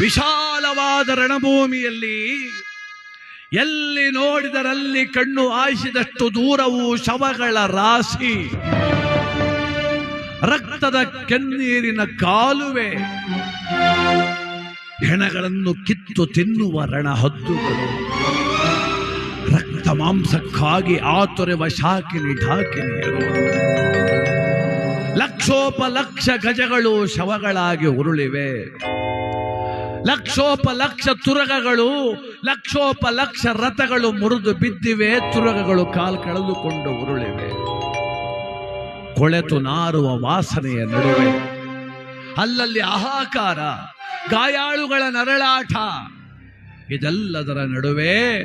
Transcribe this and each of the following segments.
ವಿಶಾಲವಾದ ರಣಭೂಮಿಯಲ್ಲಿ ಎಲ್ಲಿ ನೋಡಿದರಲ್ಲಿ ಕಣ್ಣು ಆಯಿಸಿದಷ್ಟು ದೂರವು ಶವಗಳ ರಾಶಿ. ರಕ್ತದ ಕೆನ್ನೀರಿನ ಕಾಲುವೆ. ಹೆಣಗಳನ್ನು ಕಿತ್ತು ತಿನ್ನುವ ರಣಹದ್ದುಗಳು. ರಕ್ತ ಮಾಂಸಕ್ಕಾಗಿ ಆತೊರೆವ ಶಾಕಿನಿ ಢಾಕಿನಿಯರು. ಲಕ್ಷೋಪಲಕ್ಷ ಗಜಗಳು ಶವಗಳಾಗಿ ಉರುಳಿವೆ. ಲಕ್ಷೋಪಲಕ್ಷ ತುರಗಗಳು ಲಕ್ಷೋಪ ಲಕ್ಷ ರಥಗಳು ಮುರಿದು ಬಿದ್ದಿವೆ, ತುರಗಗಳು ಕಾಲ್ ಕಳೆದುಕೊಂಡು ಉರುಳಿವೆ. ಕೊಳೆತು ನಾರುವ ವಾಸನೆಯ ನಡುವೆ. ಅಲ್ಲಲ್ಲಿ ಆಹಾಕಾರ, ಗಾಯಾಳುಗಳ ನರಳಾಟ. ಇದೆಲ್ಲದರ ನಡುವೆ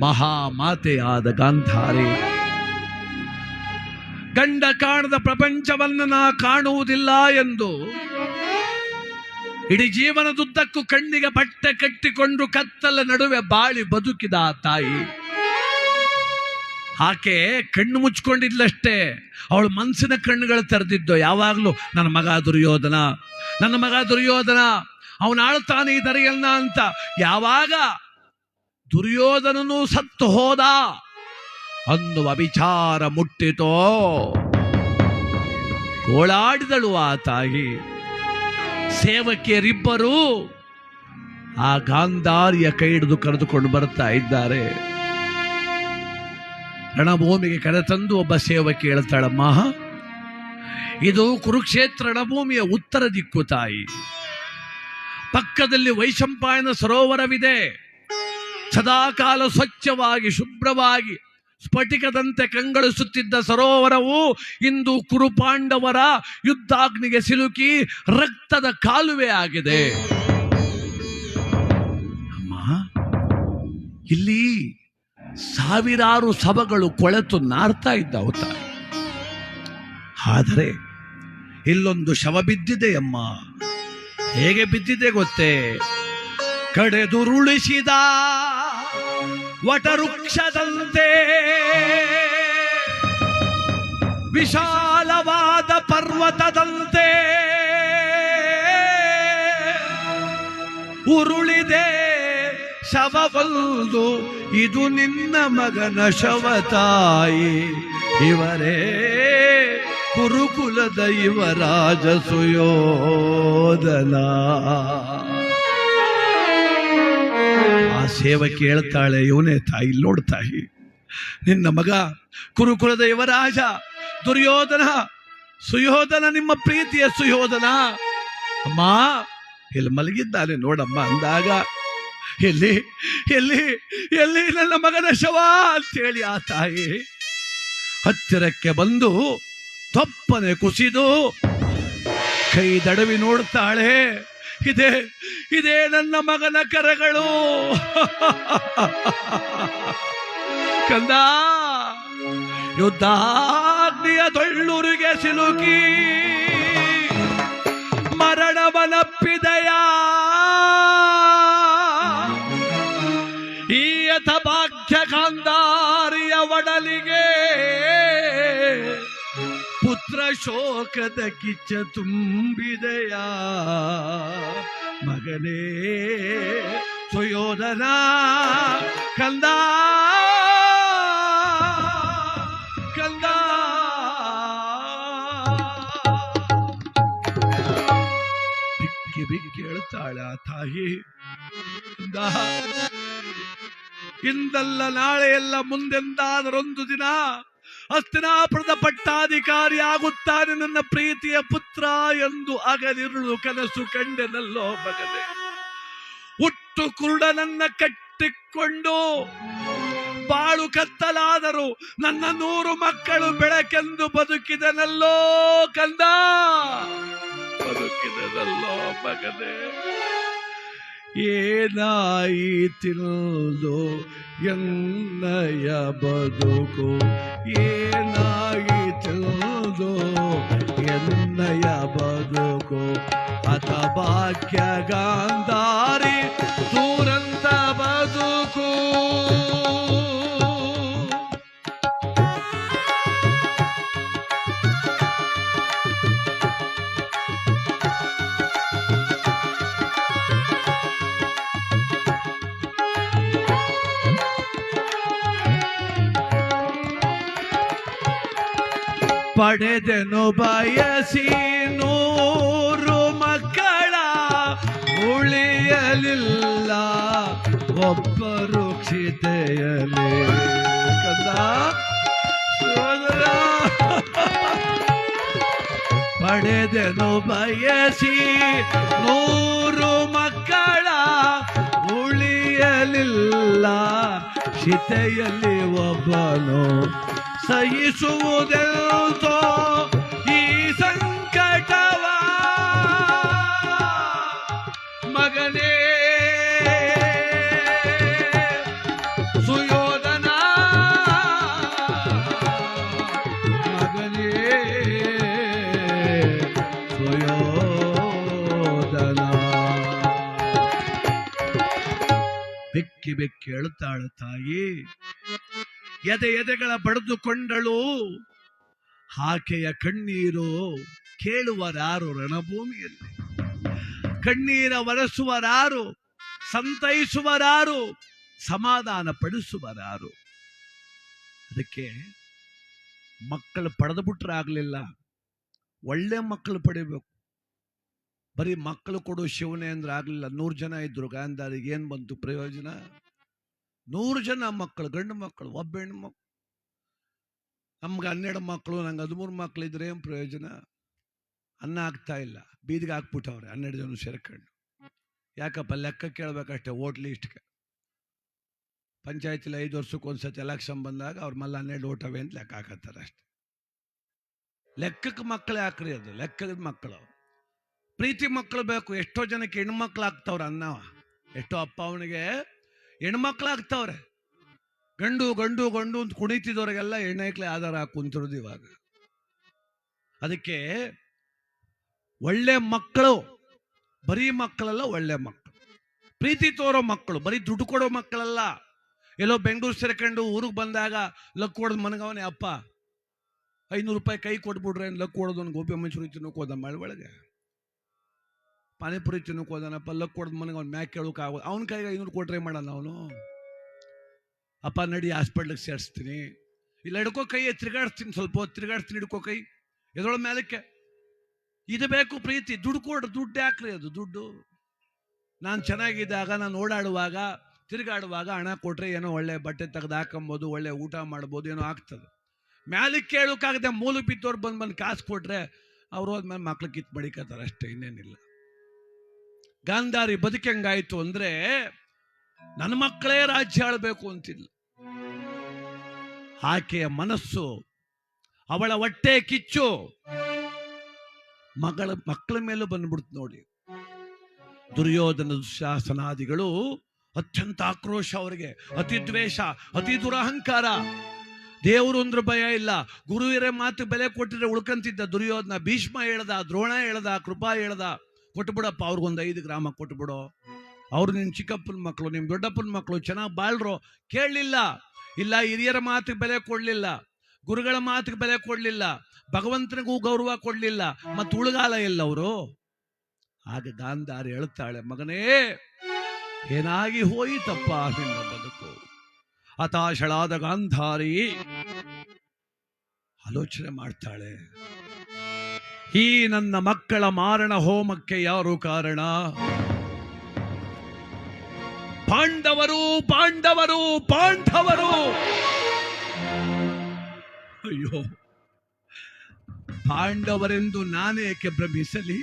ಮಹಾಮಾತೆಯಾದ ಗಾಂಧಾರಿ. ಗಂಡ ಕಾಣದ ಪ್ರಪಂಚವನ್ನು ನಾ ಕಾಣುವುದಿಲ್ಲ ಎಂದು ಇಡೀ ಜೀವನದುದ್ದಕ್ಕೂ ಕಣ್ಣಿಗೆ ಬಟ್ಟೆ ಕಟ್ಟಿಕೊಂಡು ಕತ್ತಲ ನಡುವೆ ಬಾಳಿ ಬದುಕಿದ ಆ ತಾಯಿ. ಆಕೆ ಕಣ್ಣು ಮುಚ್ಕೊಂಡಿದ್ಲಷ್ಟೇ, ಅವಳು ಮನಸ್ಸಿನ ಕಣ್ಣುಗಳು ತೆರೆದಿದ್ದು, ಯಾವಾಗಲೂ ನನ್ನ ಮಗ ದುರ್ಯೋಧನ, ನನ್ನ ಮಗ ದುರ್ಯೋಧನ, ಅವನು ಆಳ್ತಾನೆ ಈ ದರಿಯಲ್ಲ ಅಂತ. ಯಾವಾಗ? ದುರ್ಯೋಧನನು ಸತ್ತು ಹೋದ. ಅನ್ನುವ ವಿಚಾರ ಮುಟ್ಟಿತೋ. ಗೋಳಾಡಿದಳು ಆ ತಾಯಿ. ಸೇವಕಿಯರಿಬ್ಬರು ಆ ಗಾಂಧಾರಿಯ ಕೈ ಹಿಡಿದು ಕರೆದುಕೊಂಡು ಬರ್ತಾ ಇದ್ದಾರೆ. ರಣಭೂಮಿಗೆ ಕರೆತಂದು ಒಬ್ಬ ಸೇವಕಿ ಹೇಳ್ತಾಳಮ್ಮ, ಇದು ಕುರುಕ್ಷೇತ್ರ ರಣಭೂಮಿಯ ಉತ್ತರ ದಿಕ್ಕು ತಾಯಿ. ಪಕ್ಕದಲ್ಲಿ ವೈಶಂಪಾಯನ ಸರೋವರವಿದೆ. ಸದಾಕಾಲ ಸ್ವಚ್ಛವಾಗಿ, ಶುಭ್ರವಾಗಿ ಸ್ಫಟಿಕದಂತೆ ಕಂಗೊಳಿಸುತ್ತಿದ್ದ ಸರೋವರವು ಇಂದು ಕುರುಪಾಂಡವರ ಯುದ್ಧಾಗ್ನಿಗೆ ಸಿಲುಕಿ ರಕ್ತದ ಕಾಲುವೆ ಆಗಿದೆ. ಅಮ್ಮ, ಇಲ್ಲಿ ಸಾವಿರಾರು ಸಭಗಳು ಕೊಳೆತು ನಾರ್ತಾ ಇದ್ದ ತಾಯಿ ಆದರೆ ಇಲ್ಲೊಂದು ಶವ ಬಿದ್ದಿದೆ ಅಮ್ಮ. ಹೇಗೆ ಬಿದ್ದಿದೆ ಗೊತ್ತೇ? ಕಡೆದುರುಳಿಸಿದ ವಟವೃಕ್ಷದಂತೆ. ವಿಶಾಲವಾದ ಪರ್ವತದಂತೆ. ಉರುಳಿದೆ ಶವವಲ್ದು ಇದು ನಿನ್ನ ಮಗನ ಶವ ತಾಯಿ. ಇವರೇ ಕುರುಕುಲದ ಇವರಾಜ ಸುಯೋಧನ. ಆ ಸೇವಕಿ ಹೇಳ್ತಾಳೆ ಇವನೇ ತಾಯಿ, ನೋಡು ತಾಯಿ, ನಿನ್ನ ಮಗ ಕುರುಕುಲದ ಯುವರಾಜ, ದುರ್ಯೋಧನ, ಸುಯೋಧನ, ನಿಮ್ಮ ಪ್ರೀತಿಯ ಸುಯೋಧನ. ಅಮ್ಮ ಇಲ್ಲಿ ಮಲಗಿದ್ದಾನೆ ನೋಡಮ್ಮ, ಅಂದಾಗ, ಎಲ್ಲಿ ಎಲ್ಲಿ ಎಲ್ಲಿ ನನ್ನ ಮಗನ ಶವ? ಅಂತೇಳಿ ಆ ತಾಯಿ ಹತ್ತಿರಕ್ಕೆ ಬಂದು ತಪ್ಪನೆ ಕುಸಿದು ಕೈ ದಡವಿ ನೋಡ್ತಾಳೆ. ಇದೇ ಇದೇ ನನ್ನ ಮಗನ ಕರೆಗಳು. ಕಂದ ಯುದ್ಧಾಗ್ನಿಯ ತೊಳ್ಳೂರಿಗೆ ಸಿಲುಕಿ ಮರಣವನಪ್ಪಿದಯ? ಶೋಕದ ಕಿಚ್ಚ ತುಂಬಿದೆಯ? ಮಗನೇ ಸುಯೋಧನ ಕಂದ ಕಂದ. ಬಿಕ್ಕಿ ತಾಯಿ. ಇಂದಲ್ಲ ನಾಳೆ ಎಲ್ಲ ಮುಂದೆಂದಾದರೊಂದು ದಿನ ಹಸ್ತಿನಾಪುರದ ಪಟ್ಟಾಧಿಕಾರಿ ಆಗುತ್ತಾನೆ ನನ್ನ ಪ್ರೀತಿಯ ಪುತ್ರ ಎಂದು ಅಗಲಿರುಳು ಕನಸು ಕಂಡೆನಲ್ಲೋ ಮಗನೆ. ಹುಟ್ಟು ಕುರುಡನನ್ನ ಕಟ್ಟಿಕೊಂಡು ಬಾಳು ಕತ್ತಲಾದರು ನನ್ನ ನೂರು ಮಕ್ಕಳು ಬೆಳಕೆಂದು ಬದುಕಿದನಲ್ಲೋ ಕಂದ. ಬದುಕಿದನಲ್ಲೋ ಮಗನೇ. ಏನಾಯಿತಿಲ್ದು ಎನ್ನಯ ಬದುಕು. ಏನಾಯಿತಿಲ್ದು ಎನ್ನಯ ಬದುಕು. ಅಥ ಭಾಗ್ಯ ಪಡೆದೆನು ಬಯಸಿ ನೂರು ಮಕ್ಕಳ ಉಳಿಯಲಿಲ್ಲ. ಒಬ್ಬರು ಕ್ಷಿತೆಯಲಿ ಪಡೆದನು ಬಯಸಿ ನೂರು ಮಕ್ಕಳ ಉಳಿಯಲಿಲ್ಲ. ಶಿತೆಯಲ್ಲಿ ಒಬ್ಬನು ಸಹಿಸುವುದೆಂತೋ ಈ ಸಂಕಟವ? ಮಗನೇ ಸುಯೋಧನ ಮಗನೇ ಸುಯೋಧನ. ಬೆಕ್ಕಿ ಬೆಕ್ಕಿ ಅಳುತ್ತಾಳು ತಾಯಿ. ಎದೆ ಎದೆಗಳ ಬಡಿದುಕೊಂಡಳು ಆಕೆಯ ಕಣ್ಣೀರು ಕೇಳುವರಾರು ರಣಭೂಮಿಯಲ್ಲಿ. ಕಣ್ಣೀರ ಒರೆಸುವರಾರು, ಸಂತೈಸುವರಾರು ಸಮಾಧಾನ ಪಡಿಸುವರಾರು ಅದಕ್ಕೆ ಮಕ್ಕಳು ಪಡೆದು ಬಿಟ್ರೆ ಆಗ್ಲಿಲ್ಲ ಒಳ್ಳೆ ಮಕ್ಕಳು ಪಡಿಬೇಕು. ಬರೀ ಮಕ್ಕಳು ಕೊಡು ಶಿವನೇ ಅಂದ್ರೆ ಆಗಲಿಲ್ಲ. ನೂರು ಜನ ಇದ್ರು ಗಾಂಧಾರಿಗೆ. ಏನ್ ಬಂತು ಪ್ರಯೋಜನ? ನೂರು ಜನ ಮಕ್ಕಳು, ಗಂಡು ಮಕ್ಕಳು, ಒಬ್ಬ ಹೆಣ್ಣು ಮಕ್ಕಳು ನಮ್ಗೆ ಹನ್ನೆರಡು ಮಕ್ಕಳು, ನಂಗೆ ಹದಿಮೂರು ಮಕ್ಕಳು ಇದ್ರೆ ಏನು ಪ್ರಯೋಜನ? ಅನ್ನ ಆಗ್ತಾ ಇಲ್ಲ. ಬೀದಿಗೆ ಹಾಕ್ಬಿಟ್ಟವ್ರೆ, ಹನ್ನೆರಡು ಜನ ಸೇರ್ಕೊಂಡು. ಯಾಕಪ್ಪ, ಲೆಕ್ಕ ಕೇಳ್ಬೇಕಷ್ಟೇ ಓಟ್ ಲಿಸ್ಟ್ಗೆ. ಪಂಚಾಯತಿಲಿ ಐದು ವರ್ಷಕ್ಕೆ ಒಂದ್ಸತಿ ಎಲೆಕ್ಷನ್ ಬಂದಾಗ ಅವ್ರ ಮಲ್ಲ ಹನ್ನೆರಡು ಓಟವೆ ಅಂತ ಲೆಕ್ಕ ಹಾಕತ್ತಾರೆ ಅಷ್ಟೆ. ಲೆಕ್ಕಕ್ಕೆ ಮಕ್ಕಳೇ ಹಾಕ್ರಿ ಅದು, ಲೆಕ್ಕದ ಮಕ್ಕಳು. ಪ್ರೀತಿ ಮಕ್ಕಳು ಬೇಕು, ಎಷ್ಟೋ ಜನಕ್ಕೆ ಹೆಣ್ಮಕ್ಳು ಆಗ್ತಾವ್ರೆ ಅನ್ನ. ಎಷ್ಟೋ ಅಪ್ಪ ಅವನಿಗೆ ಹೆಣ್ಮಕ್ಳು ಆಗ್ತಾವ್ರೆ ಗಂಡು ಗಂಡು ಗಂಡು ಅಂತ ಕುಣಿತಿದ್ದವ್ರಿಗೆಲ್ಲ ಹೆಣ್ಣೈಕ್ಲೆ ಆಧಾರ ಹಾಕಿ ಕುಂತಿರೋದು ಇವಾಗ. ಅದಕ್ಕೆ ಒಳ್ಳೆ ಮಕ್ಕಳು, ಬರೀ ಮಕ್ಕಳಲ್ಲ, ಒಳ್ಳೆ ಮಕ್ಕಳು. ಪ್ರೀತಿ ತೋರೋ ಮಕ್ಕಳು, ಬರೀ ದುಡ್ಡು ಕೊಡೋ ಮಕ್ಕಳಲ್ಲ. ಎಲ್ಲೋ ಬೆಂಗಳೂರು ಸೇರ್ಕೊಂಡು ಊರಿಗೆ ಬಂದಾಗ ಲಕ್ ಹೊಡೆದು ಮನಗವನೇ, ಅಪ್ಪ. ಐನೂರು ರೂಪಾಯಿ ಕೈ ಕೊಟ್ಬಿಟ್ರೆ ಲಕ್ ಹೊಡೆದು ಒಂದು ಗೋಪಿ ಮಂಚೂರಿ ತಿನ್ನೋಕೆ ಹೋದ ಮಳೆ ಒಳಗೆ ಪಾನಿಪುರಿ ತಿನ್ನಕ್ಕೆ ಹೋದಾನಪ್ಪ ಲಕ್ ಕೊಡ್ದು ಮನೆಗೆ ಅವ್ನು ಮ್ಯಾಕ್ ಕೇಳೋಕೆ ಆಗೋದು. ಅವ್ನ ಕೈಗೆ ಐನೂರು ಕೊಟ್ರೆ ಮಾಡಲ್ಲ ಅವನು? ಅಪ್ಪ, ನಡಿ ಹಾಸ್ಪಿಟ್ಲಿಗೆ ಸೇರಿಸ್ತೀನಿ. ಇಲ್ಲ, ಹಿಡ್ಕೋ ಕೈ ತಿರುಗಾಡ್ತೀನಿ ಸ್ವಲ್ಪ ಹೊತ್ತು, ತಿರ್ಗಾಡಿಸ್ತೀನಿ, ಹಿಡ್ಕೋ ಕೈ. ಎದೊಳ ಮೇಲಕ್ಕೆ? ಇದು ಬೇಕು ಪ್ರೀತಿ. ದುಡ್ಡು ಕೊಡ್ರಿ, ದುಡ್ಡು ಹಾಕ್ರಿ ಅದು ದುಡ್ಡು? ನಾನು ಚೆನ್ನಾಗಿದ್ದಾಗ, ನಾನು ಓಡಾಡುವಾಗ, ತಿರುಗಾಡುವಾಗ ಹಣ ಕೊಟ್ಟರೆ ಏನೋ ಒಳ್ಳೆ ಬಟ್ಟೆ ತೆಗೆದು ಹಾಕೊಂಬೋದು, ಒಳ್ಳೆ ಊಟ ಮಾಡ್ಬೋದು, ಏನೋ ಆಗ್ತದೆ. ಮ್ಯಾಲಿಗೆ ಕೇಳೋಕ್ಕಾಗದೆ ಮೂಲ ಬಿದ್ದವ್ರು ಬಂದು ಬಂದು ಕಾಸು ಕೊಟ್ಟರೆ ಅವ್ರು ಹೋದ್ಮೇಲೆ ಮಕ್ಳು ಕಿತ್ತು ಬಡಿಕತ್ತಾರೆ ಅಷ್ಟೇ, ಇನ್ನೇನಿಲ್ಲ. ಗಾಂಧಾರಿ ಬದುಕಂಗಾಯ್ತು ಅಂದ್ರೆ ನನ್ನ ಮಕ್ಕಳೇ ರಾಜ್ಯ ಆಳ್ಬೇಕು ಅಂತಿಲ್ಲ ಆಕೆಯ ಮನಸ್ಸು ಅವಳ ಹೊಟ್ಟೆ ಕಿಚ್ಚು. ಮಗಳ ಮಕ್ಕಳ ಮೇಲೂ ಬಂದ್ಬಿಡ್ತು ನೋಡಿ. ದುರ್ಯೋಧನ ಶಾಸನಾದಿಗಳು ಅತ್ಯಂತ ಆಕ್ರೋಶ ಅವರಿಗೆ. ಅತಿ ದ್ವೇಷ, ಅತಿ ದುರಹಂಕಾರ. ದೇವರು ಅಂದ್ರೆ ಭಯ ಇಲ್ಲ. ಗುರುವಿರ ಮಾತು ಬೆಲೆ ಕೊಟ್ಟಿದ್ರೆ ಉಳ್ಕಂತಿದ್ದ ದುರ್ಯೋಧನ ಭೀಷ್ಮ ಹೇಳ್ದ, ದ್ರೋಣ ಹೇಳ್ದ, ಕೃಪಾ ಹೇಳ್ದ. ಕೊಟ್ಬಿಡಪ್ಪ ಅವ್ರಿಗೊಂದು ಐದು ಗ್ರಾಮ ಕೊಟ್ಬಿಡು. ಅವ್ರು ನಿಮ್ಮ ಚಿಕ್ಕಪ್ಪನ ಮಕ್ಕಳು ನಿಮ್ಮ ದೊಡ್ಡಪ್ಪನ ಮಕ್ಕಳು ಚೆನ್ನಾಗಿ ಬಾಳ್ರು. ಕೇಳಲಿಲ್ಲ ಇಲ್ಲ, ಹಿರಿಯರ ಮಾತಿಗೆ ಬೆಲೆ ಕೊಡಲಿಲ್ಲ. ಗುರುಗಳ ಮಾತಿಗೆ ಬೆಲೆ ಕೊಡಲಿಲ್ಲ. ಭಗವಂತನಿಗೂ ಗೌರವ ಕೊಡಲಿಲ್ಲ. ಮತ್ತು ಉಳುಗಾಲ ಇಲ್ಲ ಅವರು. ಆಗ ಗಾಂಧಾರಿ ಹೇಳ್ತಾಳೆ, ಮಗನೇ, ಏನಾಗಿ ಹೋಯಿತಪ್ಪ ನಿನ್ನ ಬದುಕು? ಹತಾಶಳಾದ ಗಾಂಧಾರಿ ಆಲೋಚನೆ ಮಾಡ್ತಾಳೆ. ಈ ನನ್ನ ಮಕ್ಕಳ ಮಾರಣ ಹೋಮಕ್ಕೆ ಯಾರು ಕಾರಣ? ಪಾಂಡವರು ಪಾಂಡವರು ಪಾಂಡವರು! ಅಯ್ಯೋ, ಪಾಂಡವರೆಂದು ನಾನೇಕೆ ಭ್ರಮಿಸಲಿ?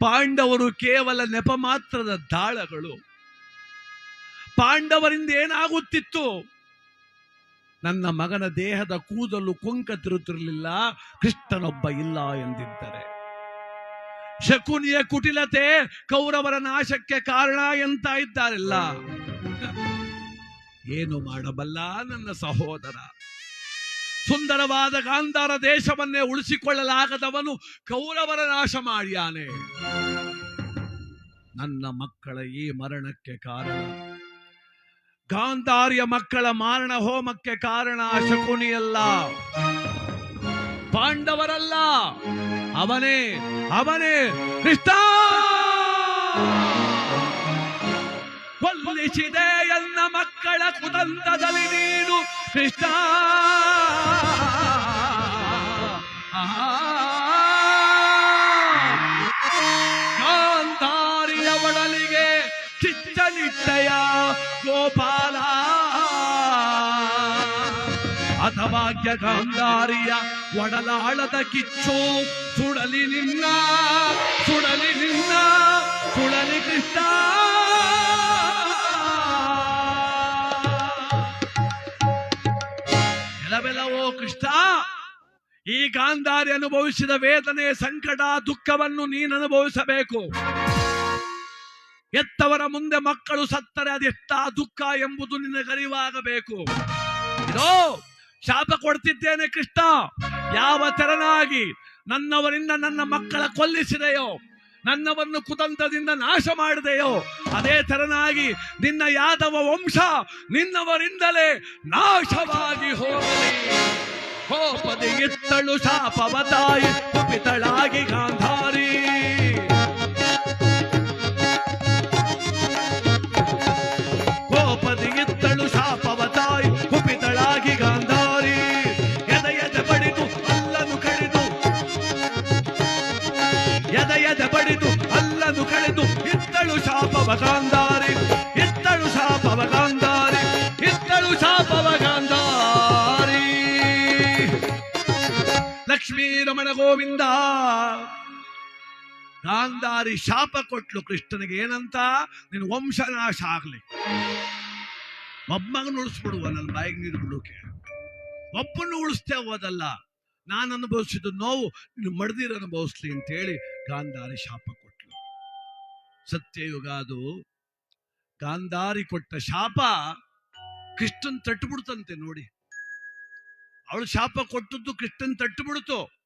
ಪಾಂಡವರು ಕೇವಲ ನೆಪ ಮಾತ್ರದ ದಾಳಗಳು. ಪಾಂಡವರಿಂದ ಏನಾಗುತ್ತಿತ್ತು? ನನ್ನ ಮಗನ ದೇಹದ ಕೂದಲು ಕೊಂಕ ತಿರುತ್ತಿರಲಿಲ್ಲ, ಕೃಷ್ಣನೊಬ್ಬ ಇಲ್ಲ ಎಂದಿದ್ದರೆ. ಶಕುನಿಯ ಕುಟಿಲತೆ ಕೌರವರ ನಾಶಕ್ಕೆ ಕಾರಣ ಎಂತ ಇದ್ದಾರೆಲ್ಲ? ಏನು ಮಾಡಬಲ್ಲ ನನ್ನ ಸಹೋದರ? ಸುಂದರವಾದ ಗಾಂಧಾರ ದೇಶವನ್ನೇ ಉಳಿಸಿಕೊಳ್ಳಲಾಗದವನು ಕೌರವರ ನಾಶ ಮಾಡ್ಯಾನೆ. ನನ್ನ ಮಕ್ಕಳ ಈ ಮರಣಕ್ಕೆ ಕಾರಣ ಗಾಂಧಾರಿಯ ಮಕ್ಕಳ ಮಾರಣ ಹೋಮಕ್ಕೆ ಕಾರಣ ಶಕುನಿಯಲ್ಲ. ಪಾಂಡವರಲ್ಲ. ಅವನೇ ಅವನೇ ಕೃಷ್ಣ! ಕೊಲ್ಲಿಸಿದೆ ಎನ್ನ ಮಕ್ಕಳ ಕುತಂತದಲ್ಲಿ ನೀನು ಕೃಷ್ಣ. ಕಿಚ್ಚನಿಟ್ಟಯ ಗೋಪಾಲ. ಅಥಭಾಗ್ಯ ಗಾಂಧಾರಿಯ ಒಡಲಾಳದ ಕಿಚ್ಚು, ಸುಡಲಿ ನಿನ್ನ ಸುಡಲಿ ನಿನ್ನ, ಸುಡಲಿ ಕೃಷ್ಣ. ಕೆಲವೆಲ್ಲವೋ ಕೃಷ್ಣ, ಈ ಗಾಂಧಾರಿ ಅನುಭವಿಸಿದ ವೇದನೆ ಸಂಕಟ, ದುಃಖವನ್ನು ನೀನು ಅನುಭವಿಸಬೇಕು ಎತ್ತವರ ಮುಂದೆ ಮಕ್ಕಳು ಸತ್ತರೆ ಅದೆಷ್ಟ ದುಃಖ ಎಂಬುದು ನಿನಗೆ ಅರಿವಾಗಬೇಕು ಇದೋ, ಶಾಪ ಕೊಡ್ತಿದ್ದೇನೆ ಕೃಷ್ಣ. ಯಾವ ತೆರನಾಗಿ ನನ್ನವರಿಂದ ನನ್ನ ಮಕ್ಕಳ ಕೊಲ್ಲಿಸಿದೆಯೋ, ನನ್ನವನ್ನು ಕುತಂತ್ರದಿಂದ ನಾಶ ಮಾಡಿದೆಯೋ, ಅದೇ ತೆರನಾಗಿ ನಿನ್ನ ಯಾದವ ವಂಶ ನಿನ್ನವರಿಂದಲೇ ನಾಶವಾಗಿ ಹೋಗಲಿ. ಕೋಪದಿ ಇತ್ತಳು ಶಾಪವತಾಯಿ, ಕುಪಿತಳಾಗಿ ಗಾಂಧಾರಿ. ಎದ ಎದೆ ಬಡಿದು, ಅಲ್ಲದು ಕಳೆದು, ಇತ್ತಳು ಶಾಪವ ಗಾಂಧಾರಿ, ಇತ್ತಳು ಶಾಪವ ಗಾಂಧಾರಿ, ಇತ್ತಳು ಶಾಪವ ಗಾಂಧಾರಿ. ಲಕ್ಷ್ಮೀ ರಮಣ ಗೋವಿಂದ, ಗಾಂಧಾರಿ ಶಾಪ ಕೊಟ್ಲು ಕೃಷ್ಣನಿಗೆ, ಏನಂತ? ನಿನ್ನ ವಂಶನಾಶ ಆಗ್ಲಿ. ಒಬ್ಬಮಗನ ಉಳಿಸ್ಬಿಡುವ, ನನ್ನ ಬಾಯಿಗೆ ನೀರು ಬಿಡೋಕೆ. ಒಬ್ಬನ್ನು ಉಳಿಸ್ತೇ ಹೋದಲ್ಲ ನಾನು ಅನುಭವಿಸಿದ ನೋವು, ನೀನು ಮಡ್ದಿರ ಅನುಭವಿಸ್ಲಿ ಅಂತೇಳಿ ಗಾಂಧಾರಿ ಶಾಪ ಕೊಟ್ಲು. ಸತ್ಯಯುಗ ಅದು. ಗಾಂಧಾರಿ ಕೊಟ್ಟ ಶಾಪ ಕೃಷ್ಣನ್ ತಟ್ಟುಬಿಡ್ತಂತೆ ನೋಡಿ. ಅವಳು ಶಾಪ ಕೊಟ್ಟದ್ದು ಕೃಷ್ಣನ್ ತಟ್ಟುಬಿಡ್ತು.